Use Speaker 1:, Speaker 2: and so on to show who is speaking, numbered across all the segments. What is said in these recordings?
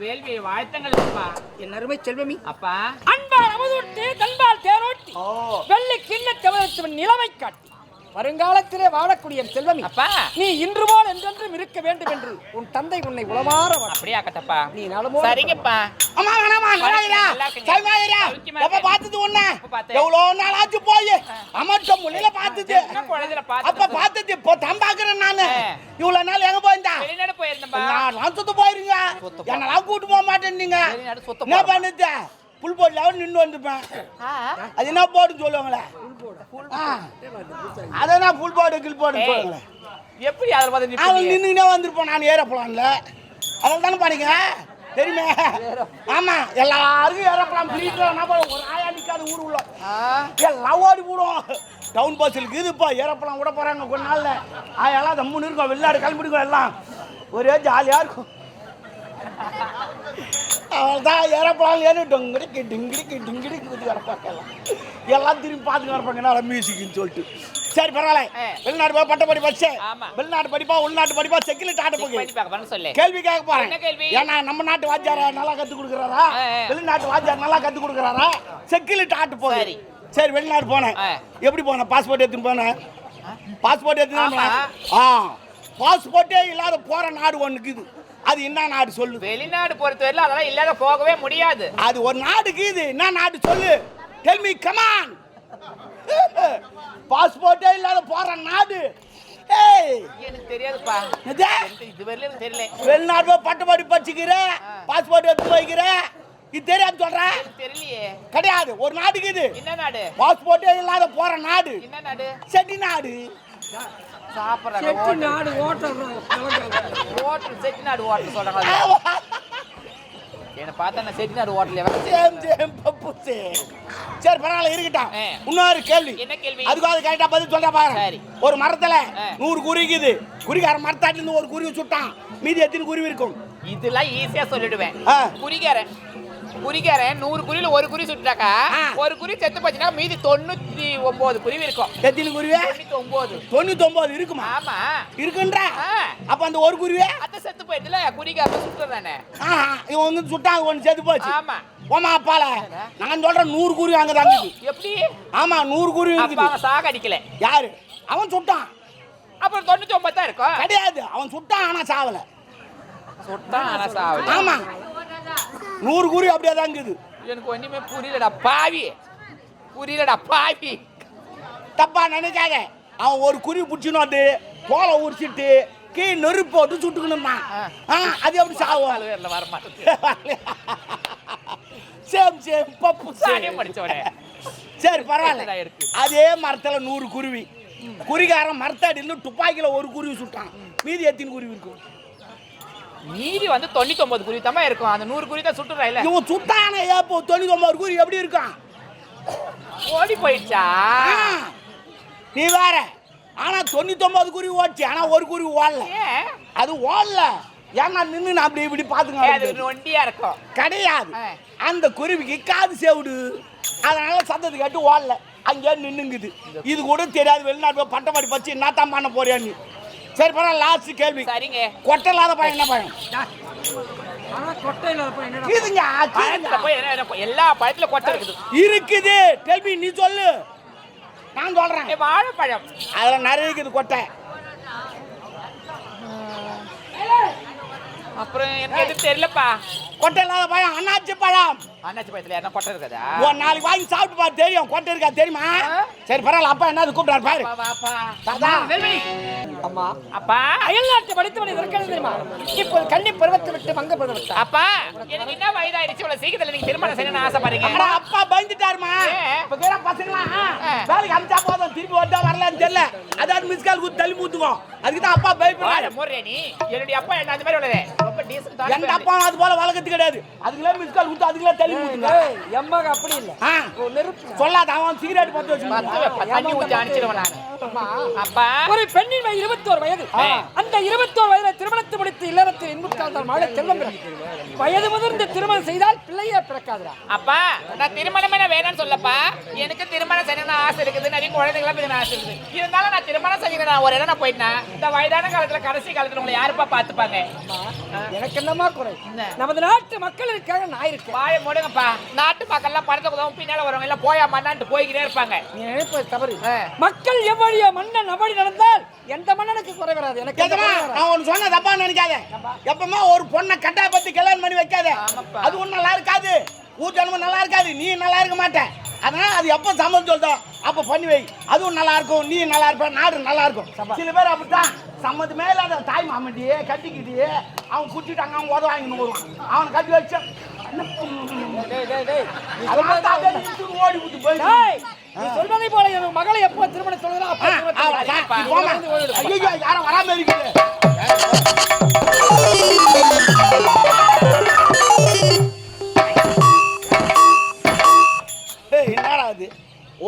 Speaker 1: வேள்வியை வாழ்த்துங்கள் அப்பா.
Speaker 2: என் அருமை செல்வமி.
Speaker 1: அப்பா.
Speaker 2: அன்பால் அமுதூட்டி தன்பால் தேரோட்டி. வெள்ளி கிண்ண தமிழத்தின் நிலைமை காட்டி. வருங்காலத்திலே வாழக்கூடிய செல்வமி
Speaker 1: அப்பா
Speaker 2: நீ இன்று போல் என்றென்றும் இருக்க வேண்டும் என்று உன் தந்தை உன்னை உளமாற.
Speaker 1: அப்படியா கட்டப்பா
Speaker 2: நீ நலமோடு
Speaker 1: சரிங்கப்பா
Speaker 3: அம்மா வேணாமா நல்லா இருடா.
Speaker 1: நல்லா இருக்குங்க.
Speaker 3: சௌகரியா?
Speaker 1: சௌக்கியமா
Speaker 3: எப்ப. பார்த்தது
Speaker 1: பார்த்தேன்?
Speaker 3: எவ்வளோ நாள் ஆச்சு போய் அமர்த்த முன்னில பார்த்தது அப்ப
Speaker 1: பார்த்து
Speaker 3: பார்த்தது இப்போ தம்பாக்குறேன் நானு
Speaker 1: ஆ.
Speaker 3: இவ்வளவு நாள் எங்க போயிருந்தா நான் சுத்த போயிருங்க என்னெல்லாம் கூட்டு போக மாட்டேன் நீங்க என்ன. பண்ணுது புல் போட்ல நின்று வந்துப்பேன். அது என்ன போடுன்னு சொல்லுவாங்களே. அதான் புல் போடு கில் போடு
Speaker 1: எப்படி அதில் பார்த்து
Speaker 3: அவன்? நின்றுக்கிட்டே வந்திருப்போம் நான் ஏறப்பலாம்ல அதில் தானே பாருங்க தெரியுமே? ஆமா எல்லாருக்கும் ஏறப்பலாம் ஒரு ஆயா நிக்காத ஊர் உள்ள. எல்லாம் ஓடி போடும் டவுன் பஸ்ஸில் இருக்குதுப்பா ஏறப்பலாம் விட போறாங்க கொஞ்ச நாள்ல. ஆயெல்லாம் தம்முன்னு இருக்கும் வெளிநாடு கிளம்பிடுங்க எல்லாம். ஒரே ஜாலியா இருக்கும். அவள்தான் ஏறப்பலாம் ஏறி டொங்கடிக்கு டிங்கிடிக்கு டிங்கிடிக்கு குதி வரப்பாங்க எல்லாம். திரும்பி பார்த்துட்டு வரப்பாங்க நல்லா மியூசிக்னு சொல்லிட்டு. சரி பரவாயில்ல. வெளிநாடு போய் பட்ட படி படிச்சு
Speaker 1: ஆமா.
Speaker 3: வெளிநாடு படிப்பா உள்நாட்டு படிப்பா செக்கிலிட்டு ஆட்ட
Speaker 1: சொல்லு.
Speaker 3: கேள்வி கேட்க போறேன்? ஏன்னா நம்ம நாட்டு வாத்தியார நல்லா கத்து கொடுக்குறாரா. வெளிநாட்டு வாத்தியார் நல்லா கத்து கொடுக்குறாரா? செக்கிலிட்டு ஆட்டு போகுது.
Speaker 1: சரி.
Speaker 3: வெளிநாடு போனேன். எப்படி போனேன்? பாஸ்போர்ட் எடுத்துன்னு போனேன். பாஸ்போர்ட் எடுத்துன்னு. ஆ. பாஸ்போர்ட்டே இல்லாத போற நாடு ஒண்ணு இருக்குது அது என்ன நாடு சொல்லு?
Speaker 1: வெளிநாடு பொறுத்தவரையில அதெல்லாம் இல்லாத போகவே முடியாது.
Speaker 3: அது ஒரு நாடுக்கு இது. என்ன நாடு சொல்லு? டெல் மீ கமான் பாஸ்போர்ட்டே இல்லாத போற நாடு.
Speaker 1: எனக்கு தெரியாதுப்பா. இதுவரையிலும் தெரியல.
Speaker 3: வெளிநாடு போய் படிச்சுக்கிற பாஸ்போர்ட் எடுத்து போய்க்கிற இது தெரியாது
Speaker 1: தெரியலையே.
Speaker 3: கிடையாது. ஒரு நாடுக்கு இது.
Speaker 1: என்ன நாடு?
Speaker 3: பாஸ்போர்ட்டே இல்லாத போற நாடு.
Speaker 1: என்ன நாடு?
Speaker 3: செட்டி நாடு.
Speaker 1: சாப்பிட்றாங்க
Speaker 2: செட்டி நாடு ஓட்டல்
Speaker 1: ஹோட்டல் செட்டிநாடு ஹோட்டல் சொல்றாங்க. என்ன பார்த்தா நான் செட்டிநாடு எவன்
Speaker 3: சேம் சேம் பப்புசே சரி பரவாயில்ல இருக்கட்டும். இன்னொரு கேள்வி.
Speaker 1: என்ன கேள்வி?
Speaker 3: அதுக்கு அது கரெக்டா பதில் சொல்ற பாரு.
Speaker 1: சரி.
Speaker 3: ஒரு மரத்துல. நூறு குறிக்கார மரத்தாட்டில இருந்து ஒரு குருவி சுட்டான். மீதி எத்தனை குருவி இருக்கும்?
Speaker 1: இதெல்லாம் ஈஸியா சொல்லிடுவேன்.
Speaker 3: ஆ.
Speaker 1: குறிக்காரன் குறிக்காரன் நூறு குருவில ஒரு குருவி சுட்டாக்கா. ஒரு குருவி செத்து போச்சுன்னா மீதி தொண்ணூத்தி ஒன்பது குருவி இருக்கும்.
Speaker 3: எத்தனை குருவி
Speaker 1: ஒன்பது
Speaker 3: தொண்ணூத்தி ஒன்பது இருக்குமா?
Speaker 1: ஆமா.
Speaker 3: இருக்குன்ற. அப்ப அந்த ஒரு குருவி
Speaker 1: அத்தை செத்து போயிட்டுல குறிக்காரன் சுட்டுறானே
Speaker 3: இவன் வந்து சுட்டாங்க ஒன்று செத்து போச்சு.
Speaker 1: ஆமா.
Speaker 3: ஓமா அப்பால. நான் சொல்றேன் நூறு குருவி அங்க தாங்க
Speaker 1: எப்படி?
Speaker 3: ஆமா நூறு குருவி இருக்குது.
Speaker 1: சாக அடிக்கல
Speaker 3: யாரு? அவன் சுட்டான்.
Speaker 1: அப்புறம் தொண்ணூத்தி ஒன்பது தான் இருக்கும்.
Speaker 3: கிடையாது. அவன் சுட்டான் ஆனா சாவல.
Speaker 1: சுட்டான் ஆனா சாவல
Speaker 3: ஆமா. நூறு குருவி அப்படியே தான் இருக்குது.
Speaker 1: எனக்கு ஒண்ணுமே புரியலடா பாவி. புரியலடா பாவி.
Speaker 3: தப்பா நினைக்காத. அவன் ஒரு குருவி பிடிச்சின்னு வந்து தோலை உரிச்சிட்டு கீ நெருப்பு போட்டு சுட்டுக்கணுமா
Speaker 1: ஆ.
Speaker 3: ஆ, அது எப்படி சாவும்?
Speaker 1: வர மாட்டேன்
Speaker 3: சேம் சேம் பப்பு சேம்.
Speaker 1: படிச்சவனே
Speaker 3: சரி பரவாயில்ல. அதே மரத்துல நூறு குருவி. குறிகாரன் மரத்தடியில் துப்பாக்கியில ஒரு குருவி சுட்டான். மீதி எத்தனை குருவி இருக்கும்
Speaker 1: மீதி வந்து தொண்ணூத்தி ஒன்பது குருவி தான் இருக்கும். அந்த நூறு குருவி தான் சுட்டுறா இல்ல
Speaker 3: இவன் சுட்டான ஏப்போ தொண்ணூத்தி ஒன்பது குருவி எப்படி இருக்கான்?
Speaker 1: ஓடி போயிடுச்சா?
Speaker 3: நீ வேற. ஆனா தொண்ணூத்தி ஒன்பது குருவி ஓடிச்சு. ஆனா ஒரு குருவி ஓடல. அது ஓடல. ஏன்னா நின்று நான் அப்படி இப்படி பாத்துங்க
Speaker 1: நொண்டியா இருக்கும்.
Speaker 3: கிடையாது. அந்த குருவிக்கு காது செவிடு. அதனால சத்தத்தை கேட்டு ஓடல. அங்கே நின்னுங்குது. இது கூட தெரியாது. வெளிநாட்டு பட்டமாடி பச்சு என்னத்தான் பண்ண போறியான்னு? சரி பரவாயில்ல லாஸ்ட் கேள்வி.
Speaker 1: சரிங்க.
Speaker 3: கொட்டை இல்லாத பையன் என்ன பையன் இதுங்க
Speaker 1: எல்லா பழத்துல கொட்டை இருக்குது.
Speaker 3: இருக்குது. டெல்பி நீ சொல்லு. நான் சொல்றேன்.
Speaker 1: ஏ, வாழைப்பழம்.
Speaker 3: அதுல நிறைய இருக்குது கொட்டை.
Speaker 1: அப்புறம் எனக்கு எதுவும் தெரியலப்பா.
Speaker 3: கொட்டை இல்லாத பழம் அண்ணாச்சி பழம்.
Speaker 1: அண்ணாச்சி பழத்துல என்ன கொட்டை இருக்குதா?
Speaker 3: ஒரு நாளைக்கு வாங்கி சாப்பிட்டு பாரு தெரியும். கொட்டை இருக்கா தெரியுமா. சரி பரவாயில்ல. அப்பா என்ன கூப்பிட்டாரு பாரு.
Speaker 1: வா, வாப்பா.
Speaker 3: தாத்தா
Speaker 2: அம்மா
Speaker 1: அப்பா.
Speaker 2: அயல்நாட்டு படித்தவனை இருக்கிறது தெரியுமா? இப்போது கன்னி பருவத்தை விட்டு மங்க பருவத்தை.
Speaker 1: அப்பா எனக்கு என்ன வயதாயிடுச்சு? இவ்வளவு சீக்கிரத்துல நீங்க திருமணம் செய்யணும்னு ஆசைப்படுறீங்க.
Speaker 3: அடா அப்பா பயந்துட்டாருமா? இப்ப கேற பசங்களாம்
Speaker 1: ஆ.
Speaker 3: வேலைக்கு அமிச்சா போதும். திருப்பி வந்தா வரலன்னு தெரியல. அதாவது மிஸ் கால் குத்து தள்ளி மூத்துவோம் அதுக்கு தான் அப்பா பயப்படுறாரு.
Speaker 1: முறை நீ. என்னுடைய அப்பா என்ன அந்த மாதிரி உள்ளது? ரொம்ப டீசென்ட்
Speaker 3: எங்க அப்பா அது போல வழக்கத்து கிடையாது. அதுக்குள்ள மிஸ் கால் குத்து அதுக்குள்ள தள்ளி
Speaker 2: ஏய், எம்மாக அப்படி இல்ல.
Speaker 3: சொல்லாத அவன் சிகரெட் பத்து வச்சு
Speaker 1: தண்ணி ஊத்தி அடிச்சிடுவேன் நான்.
Speaker 2: ஒரு பெண்ணின் வயது இருபத்தோரு வயது. அந்த இருபத்தோரு வயதுல திருமணத்தை முடித்து இல்லறத்தில் இன்புற்றால் மாலை. வயது முதிர்ந்து திருமணம் செய்தால் பிள்ளையே பிறக்காதுடா.
Speaker 1: அப்பா நான் திருமணமே நான் வேணாம்னு சொல்லப்பா. எனக்கு திருமணம் செய்யணும்னு ஆசை இருக்குது. நிறைய குழந்தைங்களாம் பிறகு ஆசை இருக்குது. இருந்தாலும் நான் திருமணம் செய்யணும் நான் ஒரு இடம் நான் போயிட்டேன்? இந்த வயதான காலத்துல கடைசி காலத்துல உங்களை யாருப்பா பார்த்துப்பாங்க?
Speaker 2: எனக்கு என்னமா குறை?
Speaker 1: என்ன?
Speaker 2: நமது நாட்டு மக்களுக்காக நான் இருக்கேன்.
Speaker 1: வாய மூடுங்கப்பா. நாட்டு மக்கள்லாம் படத்தை உதவும் பின்னால வரவங்க எல்லாம் போயா மண்ணான்ட்டு போய்கிட்டே இருப்பாங்க
Speaker 2: தவறு. மக்கள் எவ்வழியோ மன்னன் அவ்வழி நடந்தால் எந்த மன்னனுக்கு குறை வராது? எனக்கு.
Speaker 3: நான் ஒண்ணு சொன்ன தப்பா நினைக்காத. எப்பவுமே ஒரு பொண்ணை கட்டா பத்தி கல்யாணம் பண்ணி வைக்காத. அது ஒண்ணும் நல்லா இருக்காது. ஊர் ஜனமும் நல்லா இருக்காது. நீ நல்லா இருக்க மாட்ட அதனால அது எப்போ சம்மதம் சொல்தோ அப்ப பண்ணி வை. அதுவும் நல்லா இருக்கும். நீ நல்லா இருப்ப நாடு நல்லா இருக்கும். சில பேர் அப்படித்தான். சம்மந்தமே இல்லாத தாய் மாமண்டியே கட்டிக்கிட்டு அவன் குடிச்சிட்டாங்க அவன் உத வாங்கின்னு வருவான். அவனை கட்டி வச்சு
Speaker 2: டேய், டேய், டேய். நீ
Speaker 3: அதனால
Speaker 2: சொல்றது
Speaker 3: தான் அப்படியே இழுத்துட்டு ஓடி
Speaker 2: நீ சொல்வதை போல என் மகளை எப்போ திருமணம் சொல்லுதோ அப்போ
Speaker 3: யாரும் வராம இருக்குது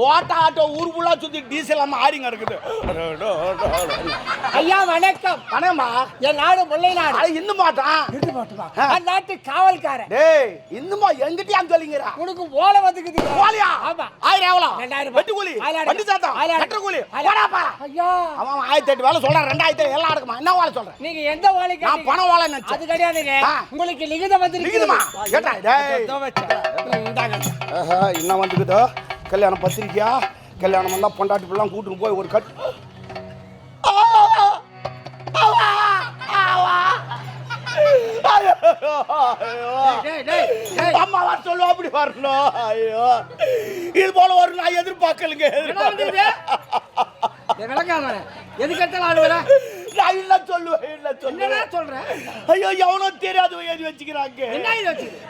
Speaker 3: ஓட்ட ஆட்டோ ஊர் ஃபுல்லா சுத்தி டீசல் இல்லாம ஆடிங்க இருக்குது
Speaker 2: ஐயா வணக்கம்
Speaker 3: பணமா
Speaker 2: என் நாடு முல்லை நாடு
Speaker 3: அது இன்னும் மாட்டான் ஆ.
Speaker 2: அந்த நாட்டு காவல்காரன்
Speaker 3: டேய் இன்னுமா எங்கிட்டயாம் சொல்லிங்கிறா
Speaker 2: உனக்கு ஓலை வந்துக்குது
Speaker 3: போலியா
Speaker 2: ஆமா
Speaker 3: ஆயிரம் எவ்வளோ
Speaker 2: ரெண்டாயிரம்.
Speaker 3: வெட்டு கூலி வண்டி சாத்தம் கட்டுற கூலி. போடாப்பா
Speaker 2: ஐயா
Speaker 3: அவன் ஆயிரத்தி எட்டு வேலை சொல்றான் ரெண்டாயிரத்தி எல்லாம் அடக்குமா என்ன வேலை சொல்றேன்
Speaker 2: நீங்க எந்த ஓலை
Speaker 3: நான்? பணம் வேலை நினைச்சேன்
Speaker 2: அது கிடையாதுங்க. உங்களுக்கு லிகிதம் வந்து
Speaker 3: லிகிதமா? கேட்டா, டேய். ஆஹா, என்ன வந்துக்குதோ கல்யாணம் பத்திரிக்கையா? கல்யாணம் வந்தா பொண்டாட்டி பிள்ளாம் கூட்டிட்டு போய் ஒரு கட் அம்மா வர சொல்லுவா அப்படி வரணும். ஐயோ. இது போல வரும் நான் எதிர்பார்க்கலுங்க.
Speaker 2: எது கேட்டாலும் ஆளுவர
Speaker 3: நான் இல்ல சொல்லுவேன் இல்ல சொல்லுவேன்
Speaker 2: சொல்றேன்
Speaker 3: ஐயோ எவனோ தெரியாத எழுதி வச்சுக்கிறாங்க.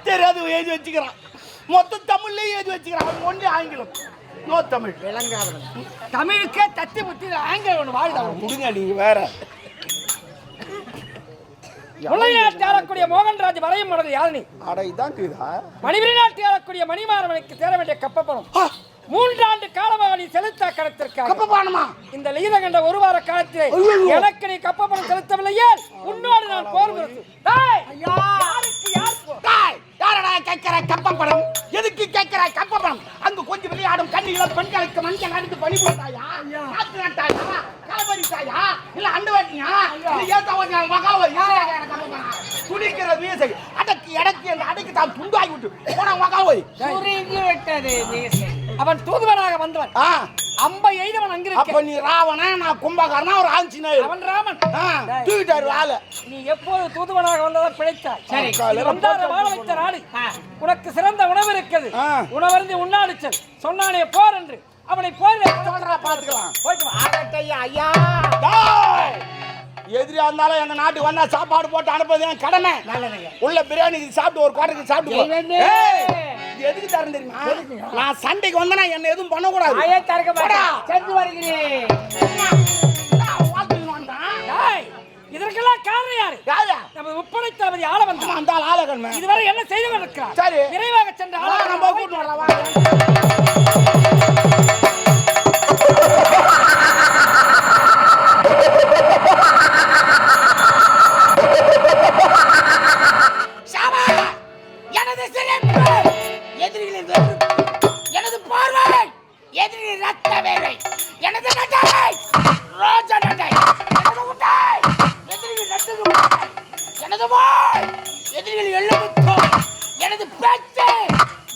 Speaker 3: தெரியாத எழுதி வச்சுக்கிறான். மொத்த தமிழ்லயே எழுதி வச்சுக்கிறான் ஒன்றே ஆங்கிலம். நோ தமிழ்.
Speaker 2: விளங்காதவன். தமிழுக்கே தத்தி முத்தி ஆங்கிலம் ஒன்று வாழ்தா
Speaker 3: முடிங்க நீங்க வேற.
Speaker 2: முல்லை நாட்டு ஆளக்கூடிய மோகன்ராஜ் வரையும் மனது யாழினி
Speaker 3: அட இதான்
Speaker 2: மணிபுரி நாட்டு ஆளக்கூடிய மணிமாறவனுக்கு சேர வேண்டிய கப்பப்பணம். மூன்றாண்டு காலமாக நீ செலுத்த கடத்திற்காக
Speaker 3: கப்ப பானமா
Speaker 2: இந்த கண்ட ஒரு வார காலத்திலே. எனக்கு நீ கப்பப்பணம் செலுத்தவில்லையே. உன்னோடு நான் போர் யாருக்கு யார்
Speaker 3: யாரடா கேட்கிற கப்பம் படம் எதுக்கு கேட்கிற கப்ப படம் அங்கு கொஞ்சம் விளையாடும் கண்ணிகள பெண்களுக்கு மஞ்சள் அடித்து பணி போட்டாயா காத்து நட்டாயா? கலபரித்தாயா இல்ல அண்டு வெட்டியா? இல்ல ஏத்தா கொஞ்சம் மகாவை துடிக்கிற வீசை அடக்கி அடக்கி அந்த அடக்கி தான் துண்டாகி விட்டு. போன மகாவை
Speaker 2: விட்டது மீசை. அவன் தூதுவனாக வந்தவன். அம்பை எய்தவன் அங்கிருக்க
Speaker 3: அப்ப நீ நான் கும்பகர்ணா ஒரு ஆஞ்சநேயர்.
Speaker 2: அவன் ராமன்.
Speaker 3: தூக்கிட்டாரு ஆளு
Speaker 2: நீ எப்போது தூதுவனாக வந்ததா பிழைத்தாய்.
Speaker 3: சரி.
Speaker 2: வந்தார வாழ வைத்த நாடு. உனக்கு சிறந்த உணவு இருக்குது. உணவருந்தி உண்ணாடு செல் சொன்னானே போர் என்று. அவனை போர்
Speaker 3: சொல்றா பாத்துக்கலாம்.
Speaker 2: போயிட்டு.
Speaker 1: ஆகட்டையா ஐயா!
Speaker 3: எதிரியா இருந்தாலும் எங்க நாட்டுக்கு வந்தா சாப்பாடு போட்டு அனுப்புறது என் கடமை. உள்ள பிரியாணி சாப்பிட்டு ஒரு குவாட்டருக்கு சாப்பிட்டு இது எதுக்கு தரேன் தெரியுமா நான் சண்டைக்கு வந்தனா என்ன எதுவும் பண்ணக்கூடாது
Speaker 2: ஆயே திறக்க
Speaker 3: போடா.
Speaker 2: மாட்டேன் சென்று வருகிறேன்
Speaker 3: வாழ்க்கைக்கு வந்தான்.
Speaker 2: டேய், இதற்கெல்லாம் காரணம் யாரு
Speaker 3: யாரு?
Speaker 2: நமது முப்படை தளபதி ஆள வந்தான்
Speaker 3: அந்த ஆள் ஆளகன்மை.
Speaker 2: இதுவரை என்ன செய்து கொண்டிருக்கிறார்
Speaker 3: சரி.
Speaker 2: விரைவாக சென்று ஆள
Speaker 3: நம்ம கூட்டிட்டு வரலாம்,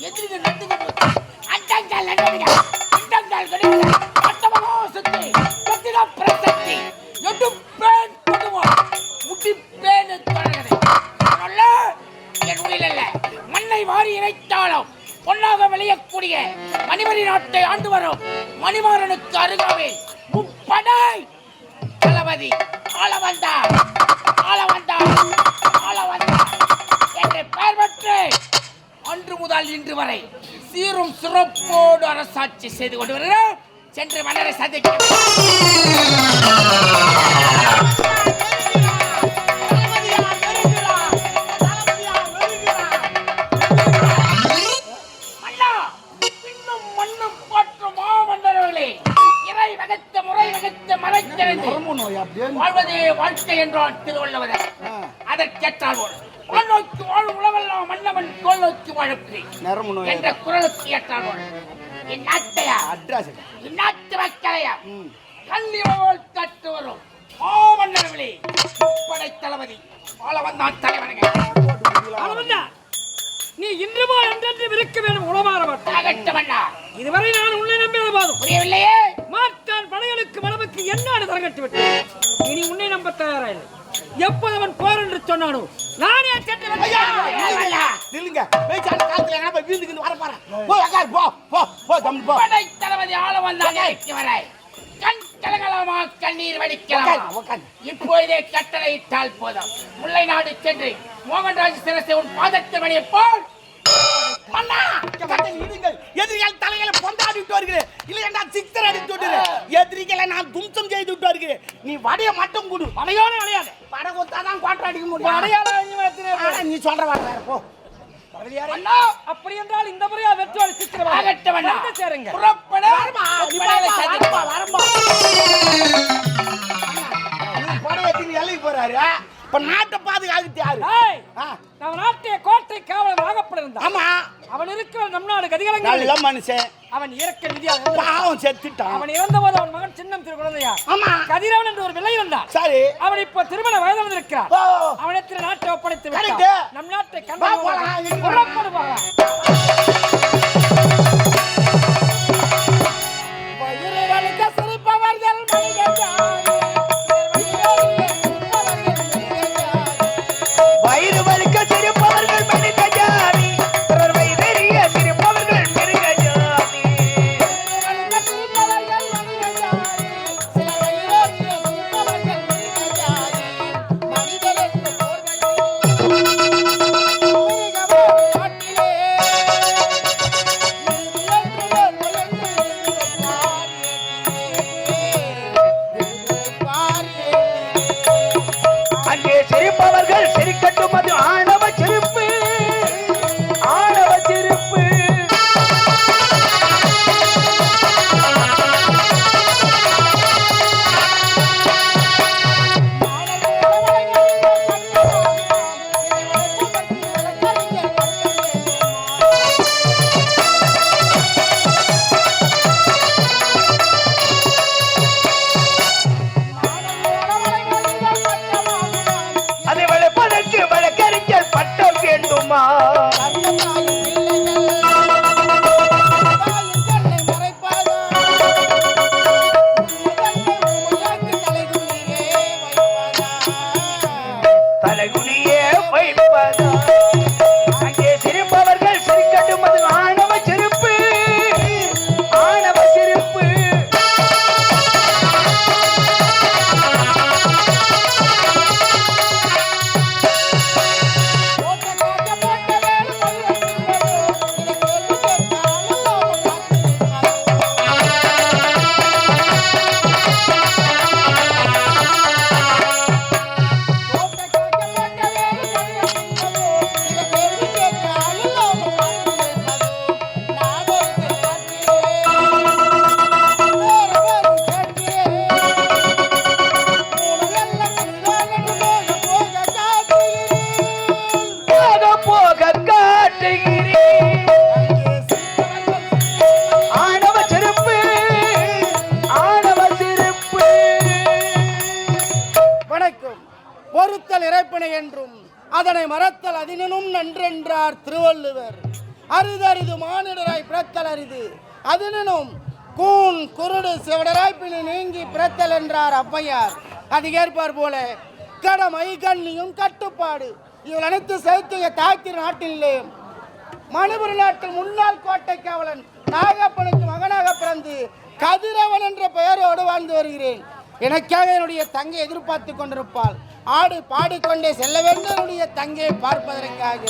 Speaker 1: எதிரிகள் நட்டுகு முத்தம் அண்டங்கள் நடுங்கள் அண்டங்கள் நடுங்கள் அட்டமகோ சுத்தி பிரசக்தி. பேன் கொடுவோம். முடி பேன் தொடர்கிறது என் உயிர் அல்ல. மண்ணை வாரி இறைத்தாலும் பொன்னாக விளையக்கூடிய மணிமணி நாட்டை ஆண்டு வரும் மணிமாறனுக்கு அருகாமையில் முப்படை தளபதி ஆள வந்தார் ஆள வந்தார் ஆள வந்தார் என்று பெயர் பெற்று அன்று முதல் இன்று வரை சீரும் சிறப்போடு அரசாட்சி செய்து கொண்டு வருகிறோம். சென்று மன்னரை சந்திக்க மன்னா இன்னும் மண்ணும் போற்றும் மாமன்னர்களே இறை வகுத்த முறை வகுத்த மறைத்திருந்து
Speaker 3: நரம்பு நோய் அப்படியே
Speaker 1: வாழ்வதே வாழ்க்கை என்றான் திருவள்ளுவர் அதற்கேற்றால் வாழ்நோக்கி வாழும் உலகெல்லாம் மன்னவன் கோல் நோக்கி வாழப்பி
Speaker 3: நரம்பு நோய்
Speaker 1: என்ற குரலுக்கு ஏற்றால் போல் இந்நாட்டையா
Speaker 3: அட்ரஸ்
Speaker 1: இந்நாட்டு மக்களையா? கல்லியோல் தட்டு வரும். மாமன்னர்களே படை தளபதி வாழ வந்தான் தலைவர்கள்
Speaker 2: அளவண்ணா, நீ இன்று போல் என்றென்று இருக்க வேண்டும்
Speaker 1: ஆகட்டும் அண்ணா.
Speaker 2: இதுவரை நான் உன்னை நம்பியது போதும்.
Speaker 1: புரியவில்லையே?
Speaker 2: மாற்றான் படைகளுக்கு மனமுக்கு என்னாடு தரங்கட்டு விட்டு. இனி உன்னை நம்ப தயாராயில்லை எப்போது அவன் போர் என்று சொன்னானோ நானே வந்து-
Speaker 1: ஐயா,
Speaker 3: நில்லுங்க. பேச்சான காலத்துல என்ன போய் வர போறேன் போ அக்கார் போ போ போ தம்பி போ.
Speaker 1: படை தளபதி ஆள வந்தான் இறக்கி வரை கண் கலங்கலாமா கண்ணீர் வடிக்கலாமா. இப்பொழுதே கட்டளை இட்டால் போதும். முல்லை நாடு சென்று மோகன்ராஜ் சிரசை உன் பாதத்தில் மணியை போல்.
Speaker 3: எதிரிகள் தலைகளை பொந்தாடி விட்டு வருகிறேன் இல்லை என்றால் சிக்ஸர் அடித்து விட்டு எதிரிகளை நான் தும்சம் செய்து விட்டு வருகிறேன் நீ வடைய மட்டும் கொடு.
Speaker 2: வலையோடு விளையாடு.
Speaker 3: வடை கொடுத்தாதான் கோட்டை அடிக்க முடியும்.
Speaker 2: அடையாளம்.
Speaker 3: ஆனா நீ சொல்ற வேற போ.
Speaker 1: அண்ணா
Speaker 2: அப்படி என்றால் இந்த முறையா.
Speaker 1: ஆகட்டும் அண்ணா
Speaker 2: வந்து சேருங்க.
Speaker 1: புறப்பட.
Speaker 3: வரமா? வரமா. வரமா, படையத்தின் எல்லைக்கு போறாரு. இப்ப நாட்டை பாதுகாத்து யாரு?
Speaker 2: நம்ம நாட்டிய கோட்டை காவலர் நாகப்பட்டிருந்தான்
Speaker 3: ஆமா.
Speaker 2: அவன் இருக்கிற நம் நாடு கதிகலங்கள்
Speaker 3: நல்ல மனுஷன்.
Speaker 2: அவன் இறக்க விதியாக
Speaker 3: பாவம் செத்துட்டான்.
Speaker 2: அவன் இறந்தபோது அவன் மகன் சின்னம் திரு குழந்தையா
Speaker 3: ஆமா.
Speaker 2: கதிரவன் என்று ஒரு விலை இருந்தான்.
Speaker 3: சரி.
Speaker 2: அவன் இப்போ திருமண வயது வந்திருக்கிறான் அவனிடத்தில் நாட்டை ஒப்படைத்து. விட்டான். நம் நாட்டை
Speaker 3: வா, போலாம்.
Speaker 2: கண்டு
Speaker 3: இங்க
Speaker 4: வேண்டுமா
Speaker 3: நன்றென்றார் திருவள்ளுவர். அரிதரிது மானிடராய் பிறத்தல் அரிது. அதனும் கூன் குருடு சிவடராய் நீங்கி பிறத்தல் என்றார் ஔவையார். அது ஏற்பார் போல கடமை கண்ணியும் கட்டுப்பாடு. இவள் அனைத்து செலுத்திய தாய்த்திரு நாட்டிலே மணிபுரி நாட்டில் முன்னாள் கோட்டை காவலன் நாகப்பனுக்கு மகனாக பிறந்து கதிரவன் என்ற பெயரோடு வாழ்ந்து வருகிறேன். எனக்காக என்னுடைய தங்கை எதிர்பார்த்து கொண்டிருப்பாள். ஆடு பாடிக்கொண்டே செல்ல வேண்டும் என்னுடைய தங்கையை பார்ப்பதற்காக.